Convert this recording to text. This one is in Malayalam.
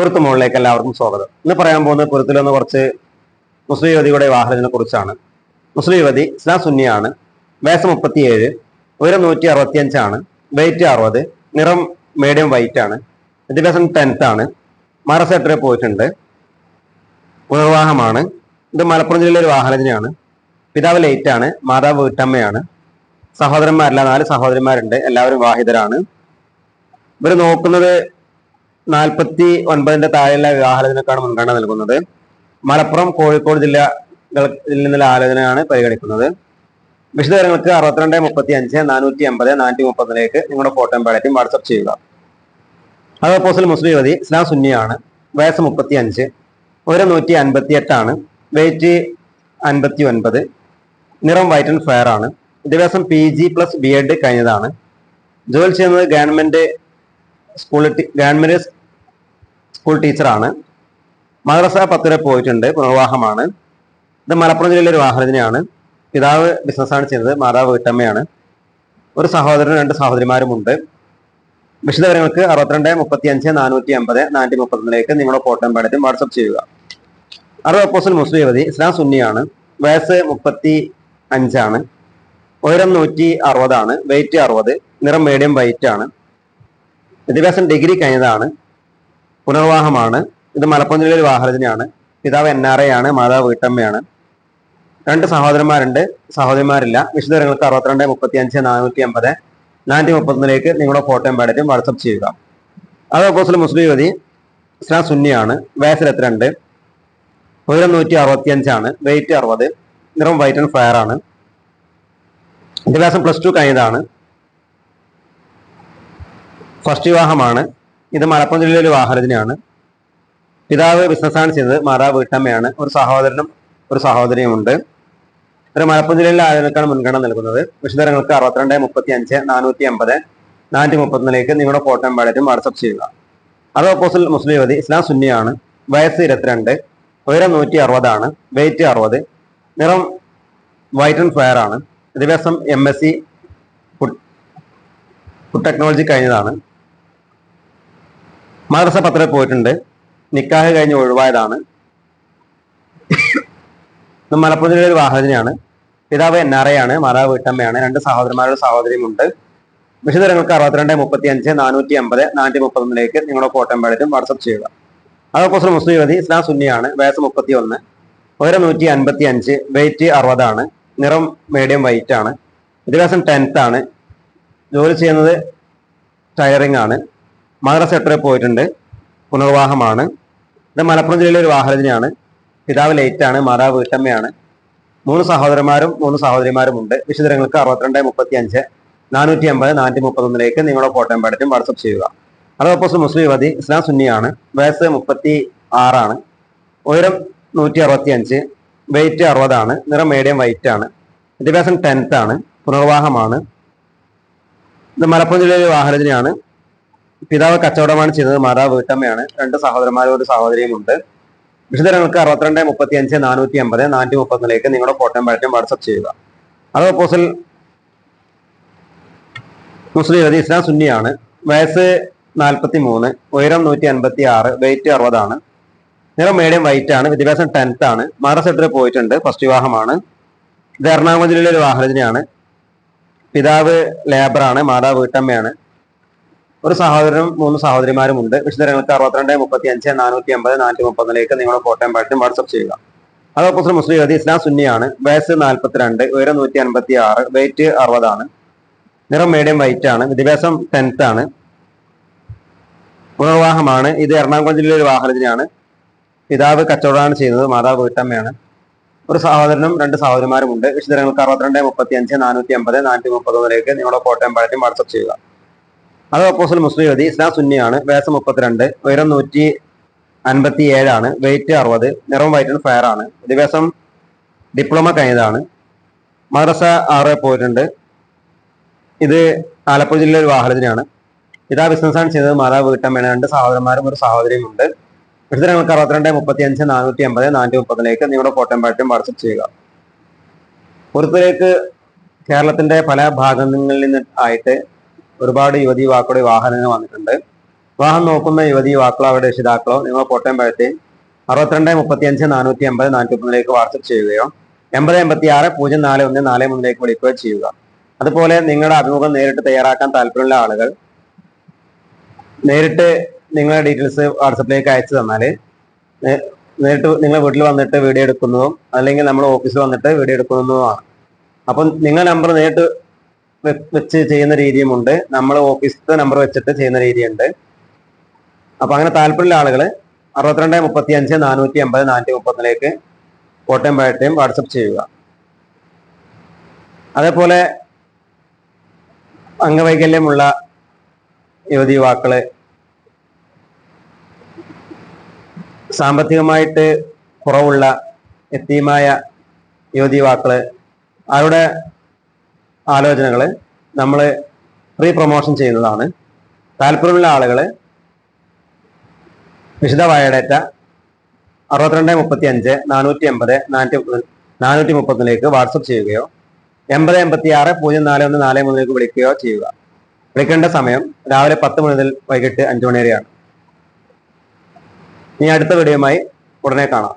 പൊരുത്ത് മുകളിലേക്ക് എല്ലാവർക്കും സ്വാഗതം. ഇന്ന് പറയാൻ പോകുന്നത് പൊരുത്തിൽ നിന്ന് കുറച്ച് മുസ്ലിം യുവതിയുടെ വിവാഹത്തിനെ കുറിച്ചാണ്. മുസ്ലിം യുവതി ഇസ്ലാം സുന്നിയാണ്. വയസ്സ് മുപ്പത്തിയേഴ് ഉയരം നൂറ്റി അറുപത്തിയഞ്ചാണ് വെയിറ്റ് അറുപത് നിറം മീഡിയം വൈറ്റ് ആണ് വിദ്യാഭ്യാസം ടെൻത്ത് ആണ് മഹാരാഷ്ട്ര പോയിട്ടുണ്ട് പുനർവാഹമാണ് ഇത് മലപ്പുറം ജില്ലയിലെ ഒരു വാഹനത്തിനാണ് പിതാവ് ലേറ്റ് ആണ് മാതാവ് വീട്ടമ്മയാണ്. സഹോദരന്മാരല്ല നാല് സഹോദരന്മാരുണ്ട് എല്ലാവരും വാഹിതരാണ് ഇവർ നോക്കുന്നത് നാൽപ്പത്തി ഒൻപതിന്റെ താഴെയുള്ള വിവാഹാലോചനക്കാണ് മുൻഗണന നൽകുന്നത്. മലപ്പുറം കോഴിക്കോട് ജില്ലകളിൽ നിന്നുള്ള ആലോചനയാണ് പരിഗണിക്കുന്നത്. വിശദവിവരങ്ങൾക്ക് അറുപത്തിരണ്ട് മുപ്പത്തി അഞ്ച് നാനൂറ്റി അമ്പത് നാനൂറ്റി മുപ്പതിലേക്ക് നിങ്ങളുടെ ഫോട്ടോയും ബാലറ്റും വാട്സപ്പ് ചെയ്യുക. അത് അപ്പോസിൽ മുസ്ലിം യുവതി ഇസ്ലാം സുന്നിയാണ് വയസ്സ് മുപ്പത്തി അഞ്ച് ഒരു നൂറ്റി അൻപത്തി എട്ടാണ് വെയിറ്റ് അൻപത്തി ഒൻപത് നിറം വൈറ്റ് ആൻഡ് ഫെയർ ആണ്. വിദ്യാഭ്യാസം P G plus B Ed കഴിഞ്ഞതാണ്. ജോലി ചെയ്യുന്നത് ഗവൺമെന്റ് സ്കൂളിൽ ഗവൺമെന്റ് സ്കൂൾ ടീച്ചറാണ്. മദ്രസ പത്ത് വരെ പോയിട്ടുണ്ട് പുനർവാഹമാണ് ഇത് മലപ്പുറം ജില്ലയിലെ ഒരു വാഹനത്തിനാണ് പിതാവ് ബിസിനസ്സാണ് ചെയ്തത് മാതാവ് വീട്ടമ്മയാണ്. ഒരു സഹോദരനും രണ്ട് സഹോദരിമാരുമുണ്ട്. വിശദവിവരങ്ങൾക്ക് അറുപത്തിരണ്ട് മുപ്പത്തി അഞ്ച് നാനൂറ്റി അമ്പത് നാനൂറ്റി മുപ്പത്തൊന്നിലേക്ക് നിങ്ങളുടെ ഫോട്ടോ പാടറ്റും വാട്സപ്പ് ചെയ്യുക. അറുപത് അപ്പോസൽ മുസ്ലിം യുവതി ഇസ്ലാം സുന്നിയാണ്. വയസ്സ് മുപ്പത്തി അഞ്ചാണ് ഉയരം നൂറ്റി അറുപതാണ്. വെയിറ്റ് അറുപത്. നിറം മീഡിയം വൈറ്റ് ആണ്. വിദ്യാഭ്യാസം ഡിഗ്രി കഴിഞ്ഞതാണ്. പുനർവാഹമാണ്. ഇത് മലപ്പുറം ജില്ലയിലെ വാഹനത്തിനാണ് പിതാവ് എൻ ആർ ഐ ആണ് മാതാവ് വീട്ടമ്മയാണ്. രണ്ട് സഹോദരന്മാരുണ്ട്. സഹോദരിമാരില്ല. വിശദങ്ങൾക്ക് അറുപത്തിരണ്ട് മുപ്പത്തി അഞ്ച് നാനൂറ്റി അമ്പത് നാനൂറ്റി മുപ്പത്തൊന്നിലേക്ക് നിങ്ങളുടെ ഫോട്ടോയും പാടറ്റും വാട്സപ്പ് ചെയ്യുക. അത് ഓപ്പോസിൽ മുസ്ലിം യുവതി ഇസ്ലാം സുന്നിയാണ്. വയസ്സിൽ എത്രണ്ട് ഉയരം നൂറ്റി അറുപത്തി അഞ്ചാണ് വെയിറ്റ് അറുപത്. നിറം വൈറ്റ് ആൻഡ് ഫയർ ആണ്. വിദ്യാഭ്യാസം പ്ലസ് ടു കഴിഞ്ഞതാണ്. ഫസ്റ്റ് വിവാഹമാണ്. ഇത് മലപ്പുറം ജില്ലയിലെ ഒരു വാഹനത്തിനാണ് പിതാവ് ബിസിനസ്സാണ് ചെയ്തത് മാതാവ് വീട്ടമ്മയാണ്. ഒരു സഹോദരനും ഒരു സഹോദരിയും സഹോദരിയുമുണ്ട്. ഒരു മലപ്പുറം ജില്ലയിലെ ആളുകൾക്കാണ് മുൻഗണന നൽകുന്നത്. വിശദങ്ങൾക്ക് അറുപത്തിരണ്ട് മുപ്പത്തി അഞ്ച് നാനൂറ്റി അമ്പത് നാനൂറ്റി മുപ്പത്തൊന്നിലേക്ക് നിങ്ങളുടെ ഫോട്ടോയും പാടറ്റും വാട്സപ്പ് ചെയ്യുക. അത് ഓപ്പോസിൽ മുസ്ലിം യുവതി ഇസ്ലാം സുന്നിയാണ്. വയസ്സ് ഇരുപത്തിരണ്ട് ഉയരം നൂറ്റി അറുപതാണ് വെയിറ്റ് അറുപത് നിറം വൈറ്റ് ആൻഡ് ഫയർ ആണ്. വിദ്യാഭ്യാസം M S C food technology കഴിഞ്ഞതാണ്. മദ്രസ പത്ര പോയിട്ടുണ്ട്. നിക്കാഹ് കഴിഞ്ഞ് ഒഴിവായതാണ്. മലപ്പുറം ജില്ലയിലെ ഒരു വാഹനയാണ് പിതാവ് എൻ ആർ ഐ ആണ് മാതാവ് വീട്ടമ്മയാണ്. രണ്ട് സഹോദരന്മാരുടെ സഹോദരിയുമുണ്ട്. വിശദങ്ങൾക്ക് അറുപത്തിരണ്ട് മുപ്പത്തി അഞ്ച് നാനൂറ്റി അമ്പത് നാനൂറ്റി മുപ്പത്തൊന്നിലേക്ക് നിങ്ങളുടെ കോട്ടയം പാടറ്റും വാട്സപ്പ് ചെയ്യുക. അതോടൊപ്പം മുസ്ലിം യുവതി ഇസ്ലാം സുന്നിയാണ് വയസ്സ് മുപ്പത്തി ഒന്ന് ഉയരം നൂറ്റി അൻപത്തി അഞ്ച് വെയിറ്റ് അറുപതാണ് നിറം മീഡിയം വൈറ്റ് ആണ്. വിദ്യാഭ്യാസം ടെൻത്ത് ആണ്. ജോലി ചെയ്യുന്നത് ടയറിംഗ് ആണ്. മദ്രസ സെക്ടറിൽ പോയിട്ടുണ്ട്. പുനർവാഹമാണ് ഇത് മലപ്പുറം ജില്ലയിലെ ഒരു വാഹനത്തിനാണ് പിതാവ് ലേറ്റാണ് മാതാവ് വീട്ടമ്മയാണ്. മൂന്ന് സഹോദരന്മാരും മൂന്ന് സഹോദരിമാരും ഉണ്ട്. വിശദങ്ങൾക്ക് അറുപത്തിരണ്ട് മുപ്പത്തി അഞ്ച് നാനൂറ്റി അമ്പത് നാനൂറ്റി മുപ്പത്തൊന്നിലേക്ക് നിങ്ങളുടെ ഫോട്ടോ പഠിച്ചും വാട്സപ്പ് ചെയ്യുക. അതോപ്പോസ് മുസ്ലിം യുവതി ഇസ്ലാം സുന്നിയാണ്. വയസ്സ് മുപ്പത്തി ആറാണ് ഉയരം നൂറ്റി അറുപത്തി അഞ്ച് വെയിറ്റ് അറുപതാണ്. നിറം മീഡിയം വൈറ്റ് ആണ്. വിദ്യാഭ്യാസം ടെൻത്ത് ആണ്. പുനർവാഹമാണ് ഇത് മലപ്പുറം ജില്ലയിലെ വാഹനത്തിനാണ് പിതാവ് കച്ചവടമാണ് ചെയ്തത് മാതാവ് വീട്ടമ്മയാണ്. രണ്ട് സഹോദരന്മാരും ഒരു സഹോദരിയും ഉണ്ട്. വിശദങ്ങൾക്ക് അറുപത്തിരണ്ട് മുപ്പത്തി അഞ്ച് നാനൂറ്റി അമ്പത് നാനൂറ്റി മുപ്പത്തിലേക്ക് നിങ്ങളുടെ ഫോട്ടോയും പഴറ്റും വാട്സപ്പ് ചെയ്യുക. അത് ഓപ്പോസിൽ മുസ്ലിം യുവതി ഇസ്ലാം സുന്നിയാണ്. വയസ്സ് നാൽപ്പത്തി മൂന്ന് ഉയരം നൂറ്റി അൻപത്തി ആറ് വെയിറ്റ് അറുപതാണ്. നിറം മീഡിയം വൈറ്റ് ആണ് വിദ്യാഭ്യാസം ടെൻത്ത് ആണ്. മഹാരാഷ്ട്രത്തിൽ പോയിട്ടുണ്ട് ഫസ്റ്റ് വിവാഹമാണ്. ഇത് എറണാകുളം ജില്ലയിലെ ഒരു വാഹനത്തിനാണ് പിതാവ് ലേബറാണ് മാതാവ് വീട്ടമ്മയാണ്. ഒരു സഹോദരനും മൂന്ന് സഹോദരിമാരും ഉണ്ട് വിശദങ്ങൾക്ക് അറുപത്തിരണ്ട് മുപ്പത്തി അഞ്ച് നാനൂറ്റി അമ്പത് നാനൂറ്റി മുപ്പതിലേക്ക് നിങ്ങളുടെ കോട്ടയം പാട്ടും വാട്സപ്പ് ചെയ്യുക. അതോപ്പോസിൽ മുസ്ലിം യുവതി ഇസ്ലാം സുന്നിയാണ്. വയസ്സ് നാൽപ്പത്തിരണ്ട് ഉയരം നൂറ്റി അൻപത്തി ആറ് വെയിറ്റ് അറുപതാണ്. നിറം മീഡിയം വൈറ്റ് ആണ്. വിദ്യാഭ്യാസം ടെൻത്ത് ആണ്. പുനർവാഹമാണ് ഇത് എറണാകുളം ജില്ലയിലെ ഒരു വാഹനത്തിനാണ് പിതാവ് കച്ചവടമാണ് ചെയ്യുന്നത് മാതാവ് വീട്ടമ്മയാണ്. ഒരു സഹോദരനും രണ്ട് സഹോദരിമാരും ഉണ്ട് വിശദങ്ങൾക്ക് അറുപത്തിരണ്ട് മുപ്പത്തി അഞ്ച് നാനൂറ്റി അമ്പത് നാനൂറ്റി മുപ്പത്തൊന്നിലേക്ക് നിങ്ങളുടെ കോട്ടയം പാട്ടും വാട്സപ്പ് ചെയ്യുക. അത് അപ്പോസൽ മുസ്ലിം എഴുതി ഇസ്ലാം സുന്നിയാണ് വയസ്സ് മുപ്പത്തിരണ്ട് ഉയരം നൂറ്റി അൻപത്തി ഏഴാണ് വെയിറ്റ് അറുപത് നിറം വൈറ്റ് ഫയർ ആണ്. വിദ്യാഭ്യാസം ഡിപ്ലോമ കഴിഞ്ഞതാണ്. മദ്രസ ആറ് പോയിട്ടുണ്ട് ഇത് ആലപ്പുഴ ജില്ലയിലെ ഒരു വാഹനത്തിനാണ് ഇതാ ബിസിനസ്സാണ് ചെയ്തത്. മാതാവ് വീട്ടമ്മയാണ് രണ്ട് സഹോദരന്മാരും ഒരു സഹോദരിയും ഉണ്ട്. വിശദങ്ങൾക്ക് അറുപത്തിരണ്ട് മുപ്പത്തി അഞ്ച് നാനൂറ്റി അമ്പത് നാനൂറ്റി മുപ്പതിലേക്ക് നിങ്ങളുടെ ഫോട്ടോയും പാട്ടും വാട്സപ്പ് ചെയ്യുക. പുറത്തേക്ക് കേരളത്തിന്റെ പല ഭാഗങ്ങളിൽ നിന്ന് ആയിട്ട് ഒരുപാട് യുവതി യുവാക്കളുടെ വാഹനങ്ങൾ വന്നിട്ടുണ്ട്. വിവാഹം നോക്കുന്ന യുവതി യുവാക്കളോ അവരുടെ രക്ഷിതാക്കളോ നിങ്ങൾ കോട്ടയം പഴത്തെ അറുപത്തിരണ്ട് മുപ്പത്തി അഞ്ച് നാനൂറ്റി അമ്പത് നാനൂറ്റി ഒന്നിലേക്ക് വാട്സപ്പ് ചെയ്യുകയോ എൺപത് എൺപത്തി ആറ് പൂജ്യം നാല് ഒന്ന് നാല് മൂന്നിലേക്ക് വിളിക്കുകയോ ചെയ്യുക. അതുപോലെ നിങ്ങളുടെ അഭിമുഖം നേരിട്ട് തയ്യാറാക്കാൻ താല്പര്യമുള്ള ആളുകൾ നേരിട്ട് നിങ്ങളുടെ ഡീറ്റെയിൽസ് വാട്സപ്പിലേക്ക് അയച്ചു തന്നാൽ നേരിട്ട് നിങ്ങൾ വീട്ടിൽ വന്നിട്ട് വീഡിയോ എടുക്കുന്നതും അല്ലെങ്കിൽ നമ്മൾ ഓഫീസിൽ വന്നിട്ട് വീഡിയോ എടുക്കുന്നതുമാണ്. അപ്പം നിങ്ങളുടെ നമ്പർ നേരിട്ട് വെച്ച് ചെയ്യുന്ന രീതിയുമുണ്ട്. നമ്മൾ ഓഫീസിലത്തെ നമ്പർ വെച്ചിട്ട് ചെയ്യുന്ന രീതിയുണ്ട്. അപ്പൊ അങ്ങനെ താല്പര്യമുള്ള ആളുകൾ അറുപത്തിരണ്ട് മുപ്പത്തി അഞ്ച് നാനൂറ്റി അമ്പത് നാനൂറ്റി മുപ്പത്തിലേക്ക് കോട്ടയം പഴയത്തെയും വാട്സപ്പ് ചെയ്യുക. അതേപോലെ അംഗവൈകല്യമുള്ള യുവതി യുവാക്കൾ സാമ്പത്തികമായിട്ട് കുറവുള്ള എത്തിയുമായ യുവതി യുവാക്കൾ അവരുടെ ആലോചനകൾ നമ്മൾ പ്രീ പ്രൊമോഷൻ ചെയ്യുന്നതാണ്. താല്പര്യമുള്ള ആളുകൾ വിശദ ബയോഡേറ്റ അറുപത്തിരണ്ട് മുപ്പത്തി അഞ്ച് നാനൂറ്റി എൺപത് നാനൂറ്റി നാനൂറ്റി മുപ്പത്തിലേക്ക് വാട്സപ്പ് ചെയ്യുകയോ എൺപത് എൺപത്തി ആറ് പൂജ്യം നാല് ഒന്ന് നാല് മൂന്നിലേക്ക് വിളിക്കുകയോ ചെയ്യുക. വിളിക്കേണ്ട സമയം രാവിലെ പത്ത് മണി മുതൽ വൈകിട്ട് അഞ്ചു മണി വരെയാണ്. ഇനി അടുത്ത വീഡിയോയുമായി ഉടനെ കാണാം.